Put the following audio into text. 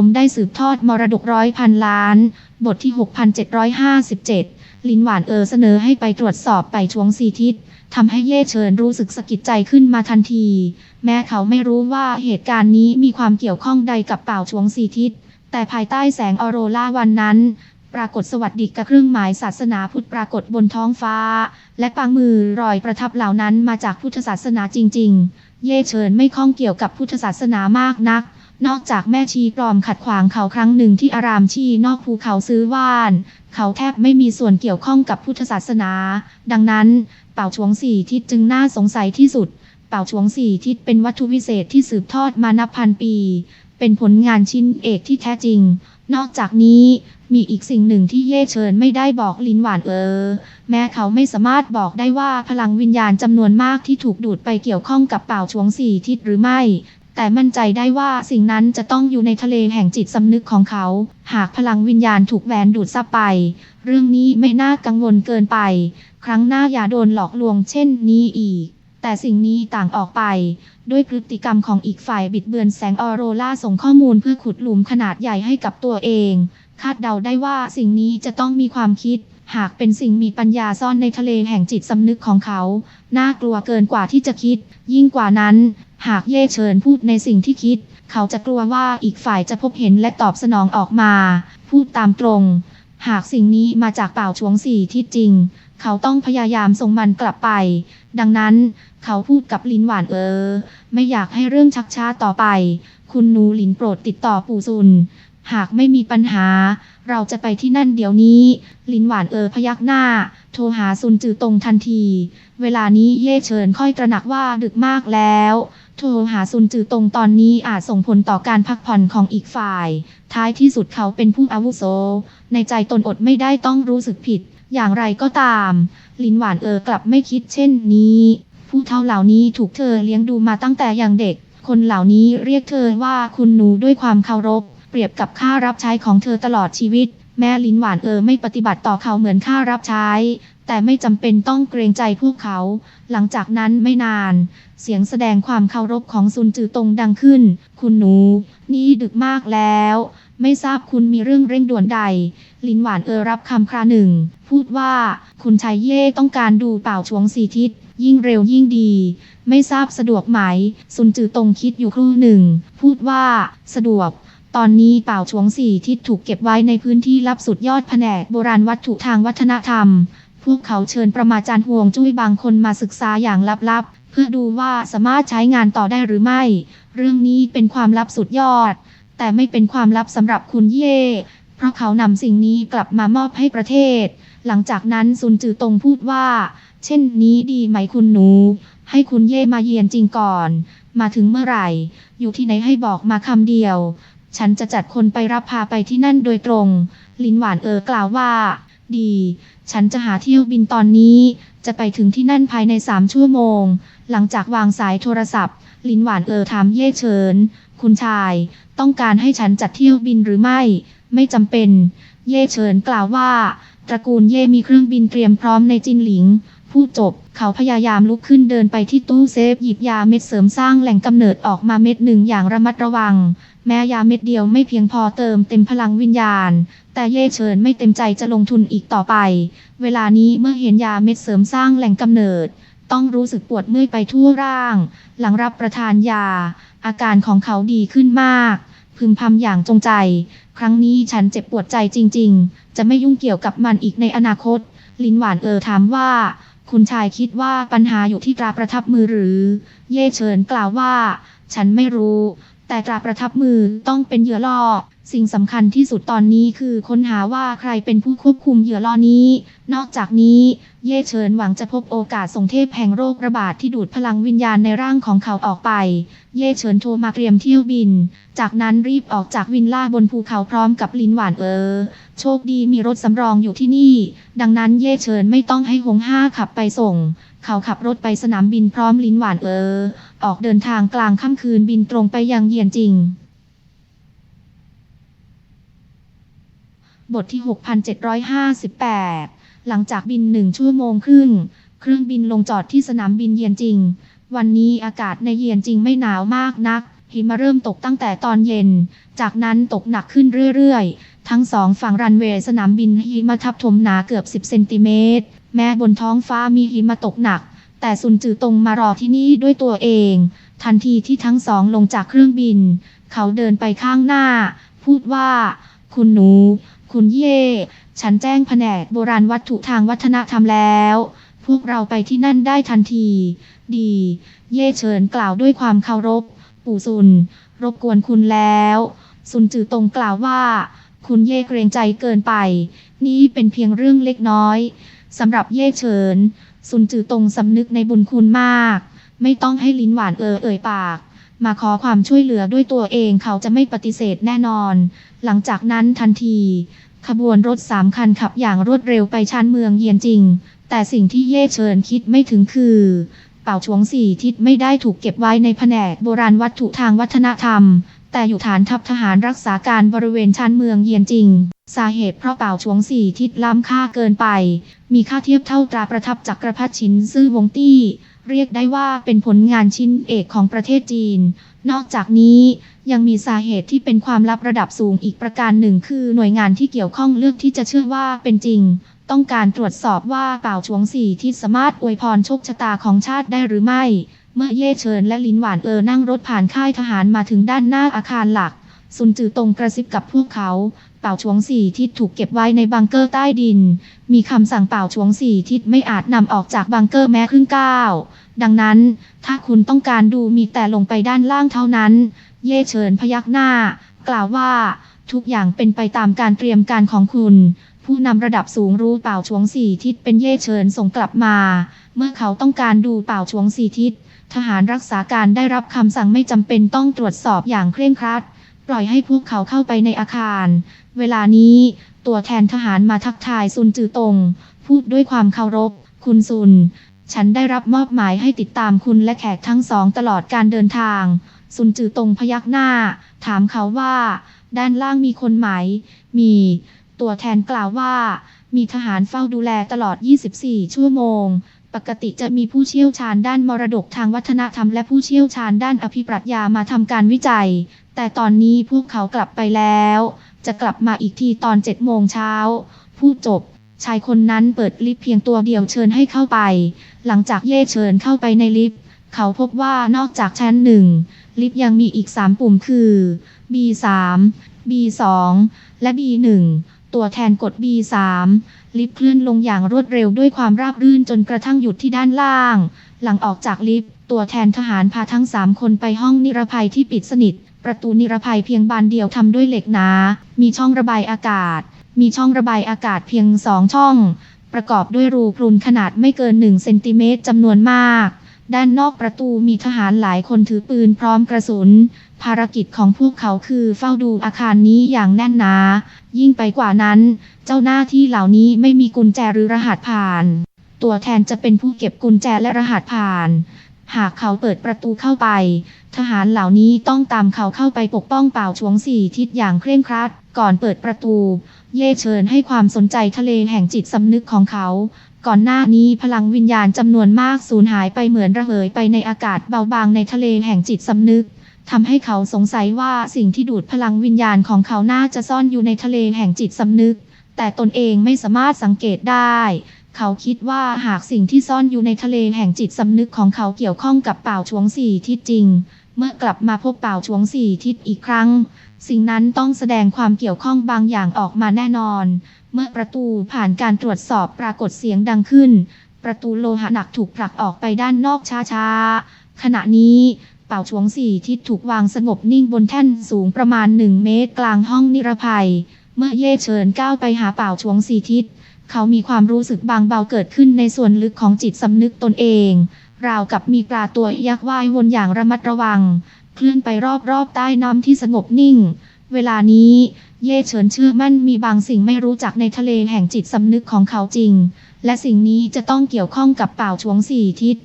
ผมได้สืบทอดมรดกร้อยพันล้าน บทที่ 6757 ลินหวานเออเสนอให้ไปตรวจสอบไปช่วงสีทิศทำให้เย่เฉินรู้สึกสะกิดใจขึ้นมาทันที แม้เขาไม่รู้ว่าเหตุการณ์นี้มีความเกี่ยวข้องใดกับเป่าช่วงสีทิศ แต่ภายใต้แสงออโรราวันนั้นปรากฏสวัสดิกับเครื่องหมายศาสนาพุทธปรากฏบนท้องฟ้า และปางมือรอยประทับเหล่านั้นมาจากพุทธศาสนาจริง ๆ เย่เฉินไม่ข้องเกี่ยวกับพุทธศาสนามากนัก นอกจากแม่ชีปลอมขัดขวางเขาครั้งหนึ่งที่อารามชีนอกภูเขาซื้อว่าน เขาแทบไม่มีส่วนเกี่ยวข้องกับพุทธศาสนา ดังนั้นเป่าชวงสี่ทิศจึงน่าสงสัยที่สุด เป่าชวงสี่ทิศเป็นวัตถุวิเศษที่สืบทอดมานับพันปี เป็นผลงานชิ้นเอกที่แท้จริง นอกจากนี้มีอีกสิ่งหนึ่งที่เย่เชิญไม่ได้บอกลินหวานเออ แม้เขาไม่สามารถบอกได้ว่าพลังวิญญาณจำนวนมากที่ถูกดูดไปเกี่ยวข้องกับเป่าชวงสี่ทิศหรือไม่ แต่มั่นใจได้ว่าสิ่งนั้นจะต้องอยู่ในทะเลแห่งจิตสำนึกของเขา หากพลังวิญญาณถูกแหวนดูดซับไป เรื่องนี้ไม่น่ากังวลเกินไป ครั้งหน้าอย่าโดนหลอกลวงเช่นนี้อีก แต่สิ่งนี้ต่างออกไป ด้วยพฤติกรรมของอีกฝ่ายบิดเบือนแสงออโรราส่งข้อมูลเพื่อขุดหลุมขนาดใหญ่ให้กับตัวเอง คาดเดาได้ว่าสิ่งนี้จะต้องมีความคิด หากเป็นสิ่งมีปัญญาซ่อนในทะเลแห่งจิตสำนึกของเขา น่ากลัวเกินกว่าที่จะคิด ยิ่งกว่านั้น หากเย่เชิญพูดในสิ่งที่คิด เขาจะกลัวว่าอีกฝ่ายจะพบเห็นและตอบสนองออกมา พูดตามตรง หากสิ่งนี้มาจากเป่าชวงสี่ทิศจริง เขาต้องพยายามส่งมันกลับไป ดังนั้น เขาพูดกับลินหวานเออ ไม่อยากให้เรื่องชักช้าต่อไป คุณหนูหลินโปรดติดต่อปู่ซุน หากไม่มีปัญหา เราจะไปที่นั่นเดี๋ยวนี้ ลินหวานเออพยักหน้า โทรหาซุนจือตรงทันที เวลานี้เย่เฉินค่อยตระหนักว่าดึกมากแล้ว โทรหาซุนจือตรงตอนนี้อาจส่งผลต่อการพักผ่อนของอีกฝ่าย ท้ายที่สุดเขาเป็นผู้อาวุโส ในใจตนอดไม่ได้ต้องรู้สึกผิด อย่างไรก็ตาม ลินหวานเออกลับไม่คิดเช่นนี้ ผู้เฒ่าเหล่านี้ถูกเธอเลี้ยงดูมาตั้งแต่อย่างเด็ก คนเหล่านี้เรียกเธอว่าคุณหนูด้วยความเคารพ เปรียบกับค่ารับใช้ของเธอตลอดชีวิต แม่ลินหวานเออไม่ปฏิบัติต่อเขาเหมือนค่ารับใช้ แต่ไม่จำเป็นต้องเกรงใจพวกเขา หลังจากนั้นไม่นาน เสียงแสดงความเคารพของซุนจือตงดังขึ้น คุณหนู นี่ดึกมากแล้ว ไม่ทราบคุณมีเรื่องเร่งด่วนใด ลินหวานเออรับคำคราหนึ่ง พูดว่า คุณชายเย่ต้องการดูเป่าชวงสีทิศยิ่งเร็วยิ่งดี ไม่ทราบสะดวกไหม ซุนจือตงคิดอยู่ครู่หนึ่ง พูดว่า สะดวก ตอนนี้เป่าชวงสี่ทิศถูกเก็บไว้ในพื้นที่ลับสุดยอดแผนกโบราณวัตถุทางวัฒนธรรม พวกเขาเชิญประมาจารย์ห่วงจุ้ยบางคนมาศึกษาอย่างลับๆ เพื่อดูว่าสามารถใช้งานต่อได้หรือไม่ เรื่องนี้เป็นความลับสุดยอด แต่ไม่เป็นความลับสำหรับคุณเย่ เพราะเขานำสิ่งนี้กลับมามอบให้ประเทศ หลังจากนั้นซุนจือตงพูดว่า เช่นนี้ดีไหมคุณหนู ให้คุณเย่มาเยียนจริงก่อน มาถึงเมื่อไหร่ อยู่ที่ไหนให้บอกมาคำเดียว ฉันจะจัดคนไปรับพาไปที่นั่นโดยตรง ลินหวานเออกล่าวว่า ดี ฉันจะหาเที่ยวบินตอนนี้ จะไปถึงที่นั่นภายในสามชั่วโมง หลังจากวางสายโทรศัพท์ ลินหวานเออถามเย่เฉิน คุณชาย ต้องการให้ฉันจัดเที่ยวบินหรือไม่ ไม่จำเป็น เย่เฉินกล่าวว่า ตระกูลเย่มีเครื่องบินเตรียมพร้อมในจินหลิงพูดจบ เขาพยายามลุกขึ้นเดินไปที่ตู้เซฟหยิบยาเม็ดเสริมสร้างแหล่งกำเนิดออกมาเม็ดหนึ่งอย่างระมัดระวัง แม้ยาเม็ดเดียวไม่เพียงพอเติมเต็มพลังวิญญาณ แต่เย่เฉินไม่เต็มใจจะลงทุนอีกต่อไป เวลานี้เมื่อเห็นยาเม็ดเสริมสร้างแหล่งกำเนิด ต้องรู้สึกปวดเมื่อยไปทั่วร่าง หลังรับประทานยา อาการของเขาดีขึ้นมาก พึมพำอย่างจงใจ ครั้งนี้ฉันเจ็บปวดใจจริง ๆ จะไม่ยุ่งเกี่ยวกับมันอีกในอนาคต ลินหวานเออถามว่า คุณชายคิดว่าปัญหาอยู่ที่ตราประทับมือหรือ เย่เฉินกล่าวว่า ฉันไม่รู้ แต่ตราประทับมือต้องเป็นเหยื่อล่อ สิ่งสำคัญที่สุดตอนนี้คือค้นหาว่าใครเป็นผู้ควบคุมเหยื่อล่อนี้ นอกจากนี้ เย่เฉินหวังจะพบโอกาสส่งเทพแห่งโรคระบาดที่ดูดพลังวิญญาณในร่างของเขาออกไป เย่เฉินโทรมาเตรียมเที่ยวบิน จากนั้นรีบออกจากวินล่าบนภูเขาพร้อมกับลินหวานเออ โชคดีมีรถสำรองอยู่ที่นี่ ดังนั้นเย่เฉินไม่ต้องให้หงห้าขับไปส่งเขาขับรถไปสนามบินพร้อมลินหวานเออ ออกเดินทางกลางค่ำคืนบินตรงไปยังเยียนจริง บทที่ 6758 หลังจากบินหนึ่งชั่วโมงครึ่ง เครื่องบินลงจอดที่สนามบินเยียนจริง วันนี้อากาศในเยียนจริงไม่หนาวมากนัก หิมะเริ่มตกตั้งแต่ตอนเย็น จากนั้นตกหนักขึ้นเรื่อยๆ ทั้งสองฝั่งรันเวย์สนามบินหิมะทับถมหนาเกือบ 10 เซนติเมตร แม้บนท้องฟ้ามีหิมะตกหนัก แต่ซุนจือตรงมารอที่นี่ด้วยตัวเอง ทันทีที่ทั้งสองลงจากเครื่องบิน เขาเดินไปข้างหน้า พูดว่า คุณหนู คุณเย่ ฉันแจ้งแผนกโบราณวัตถุทางวัฒนธรรมแล้ว พวกเราไปที่นั่นได้ทันที ดี เย่เฉินกล่าวด้วยความเคารพ ปู่ซุน รบกวนคุณแล้ว ซุนจือตรงกล่าวว่า คุณเย่เกรงใจเกินไป นี่เป็นเพียงเรื่องเล็กน้อยสำหรับเย่เฉิน ซุนจือตรงสำนึกในบุญคุณมาก ไม่ต้องให้ลิ้นหวานเออเอ่ยปาก มาขอความช่วยเหลือด้วยตัวเองเขาจะไม่ปฏิเสธแน่นอน หลังจากนั้นทันที ขบวนรถสามคันขับอย่างรวดเร็วไปชานเมืองเยียนจริง แต่สิ่งที่เย่เฉินคิดไม่ถึงคือ เป่าชวงสี่ทิศไม่ได้ถูกเก็บไว้ในแผนกโบราณวัตถุทางวัฒนธรรม แต่อยู่ฐานทัพทหารรักษาการบริเวณชานเมืองเยียนจริง สาเหตุเพราะเป่าชวงสี่ทิศล้ำค่าเกินไป มีค่าเทียบเท่าตราประทับจักรพรรดิชินซื่อวงตี้ เรียกได้ว่าเป็นผลงานชิ้นเอกของประเทศจีน นอกจากนี้ยังมีสาเหตุที่เป็นความลับระดับสูงอีกประการหนึ่ง คือหน่วยงานที่เกี่ยวข้องเลือกที่จะเชื่อว่าเป็นจริง ต้องการตรวจสอบว่าเป่าชวงสี่ที่สามารถอวยพรโชคชะตาของชาติได้หรือไม่ เมื่อเย่เฉินและลินหวานเออนั่งรถผ่านค่ายทหารมาถึงด้านหน้าอาคารหลัก ซุนจือตรงกระซิบกับพวกเขา เป่าชวงสี่ทิศถูกเก็บไว้ในบังเกอร์ใต้ดิน มีคำสั่งเป่าชวงสี่ทิศไม่อาจนำออกจากบังเกอร์แม้ครึ่งก้าวดังนั้น ถ้าคุณต้องการดูมีแต่ลงไปด้านล่างเท่านั้น เย่เฉินพยักหน้า กล่าวว่า ทุกอย่างเป็นไปตามการเตรียมการของคุณ ผู้นำระดับสูงรู้เป่าชวงสี่ทิศเป็นเย่เฉินส่งกลับมา เมื่อเขาต้องการดูเป่าชวงสี่ทิศทหารรักษาการได้รับคำสั่งไม่จำเป็นต้องตรวจสอบอย่างเคร่งครัด ปล่อยให้พวกเขาเข้าไปในอาคาร เวลานี้ ตัวแทนทหารมาทักทายซุนจือตง พูดด้วยความเคารพ คุณซุน ฉันได้รับมอบหมายให้ติดตามคุณและแขกทั้งสองตลอดการเดินทาง ซุนจือตงพยักหน้า ถามเขาว่า ด้านล่างมีคนไหม มี ตัวแทนกล่าวว่า มีทหารเฝ้าดูแลตลอด 24 ชั่วโมง ปกติจะมีผู้เชี่ยวชาญด้านมรดกทางวัฒนธรรมและผู้เชี่ยวชาญด้านอภิปรัชญามาทำการวิจัย แต่ตอนนี้พวกเขากลับไปแล้ว จะกลับมาอีกทีตอน7โมงเช้าพูดจบ ชายคนนั้นเปิดลิฟต์เพียงตัวเดียวเชิญให้เข้าไป หลังจากเย่เชิญเข้าไปในลิฟต์ เขาพบว่านอกจากชั้นหนึ่งลิฟต์ยังมีอีก 3 ปุ่มคือ B3 B2 และ B1 ตัวแทนกด B3 ลิฟต์เคลื่อนลงอย่างรวดเร็วด้วยความราบรื่นจนกระทั่งหยุดที่ด้านล่าง หลังออกจากลิฟต์ตัวแทนทหารพาทั้ง3คนไปห้องนิรภัยที่ปิดสนิท ประตูนิรภัยเพียงบานเดียวทำด้วยเหล็กหนา มีช่องระบายอากาศ มีช่องระบายอากาศเพียงสองช่อง ประกอบด้วยรูพรุนขนาดไม่เกิน1เซนติเมตรจำนวนมาก ด้านนอกประตูมีทหารหลายคนถือปืนพร้อมกระสุน ภารกิจของพวกเขาคือเฝ้าดูอาคารนี้อย่างแน่นหนา ยิ่งไปกว่านั้น เจ้าหน้าที่เหล่านี้ไม่มีกุญแจหรือรหัสผ่าน ตัวแทนจะเป็นผู้เก็บกุญแจและรหัสผ่าน หากเขาเปิดประตูเข้าไป ทหารเหล่านี้ต้องตามเขาเข้าไปปกป้องเป่าชวงสี่ทิศอย่างเคร่งครัด ก่อนเปิดประตู เย่เชิญให้ความสนใจทะเลแห่งจิตสำนึกของเขา ก่อนหน้านี้พลังวิญญาณจำนวนมากสูญหายไปเหมือนระเหยไปในอากาศเบาบางในทะเลแห่งจิตสำนึก ทำให้เขาสงสัยว่าสิ่งที่ดูดพลังวิญญาณของเขาน่าจะซ่อนอยู่ในทะเลแห่งจิตสำนึก แต่ตนเองไม่สามารถสังเกตได้ เขาคิดว่าหากสิ่งที่ซ่อนอยู่ในทะเลแห่งจิตสำนึกของเขาเกี่ยวข้องกับเป่าชวงสี่ทิศจริง เมื่อกลับมาพบเป่าชวงสี่ทิศอีกครั้ง สิ่งนั้นต้องแสดงความเกี่ยวข้องบางอย่างออกมาแน่นอน เมื่อประตูผ่านการตรวจสอบปรากฏเสียงดังขึ้น ประตูโลหะหนักถูกผลักออกไปด้านนอกช้าๆขณะนี้ เป่าชวงสี่ทิศถูกวางสงบนิ่งบนแท่นสูงประมาณ 1 เมตรกลางห้องนิรภัย เมื่อเย่เฉินก้าวไปหาเป่าชวงสี่ทิศ เขามีความรู้สึกบางเบาเกิดขึ้นในส่วนลึกของจิตสำนึกตนเอง ราวกับมีปลาตัวยักษ์ว่ายวนอย่างระมัดระวัง เคลื่อนไปรอบๆใต้น้ำที่สงบนิ่ง เวลานี้ เย่เฉินเชื่อมั่นมีบางสิ่งไม่รู้จักในทะเลแห่งจิตสำนึกของเขาจริง และสิ่งนี้จะต้องเกี่ยวข้องกับเป่าชวงสี่ทิศ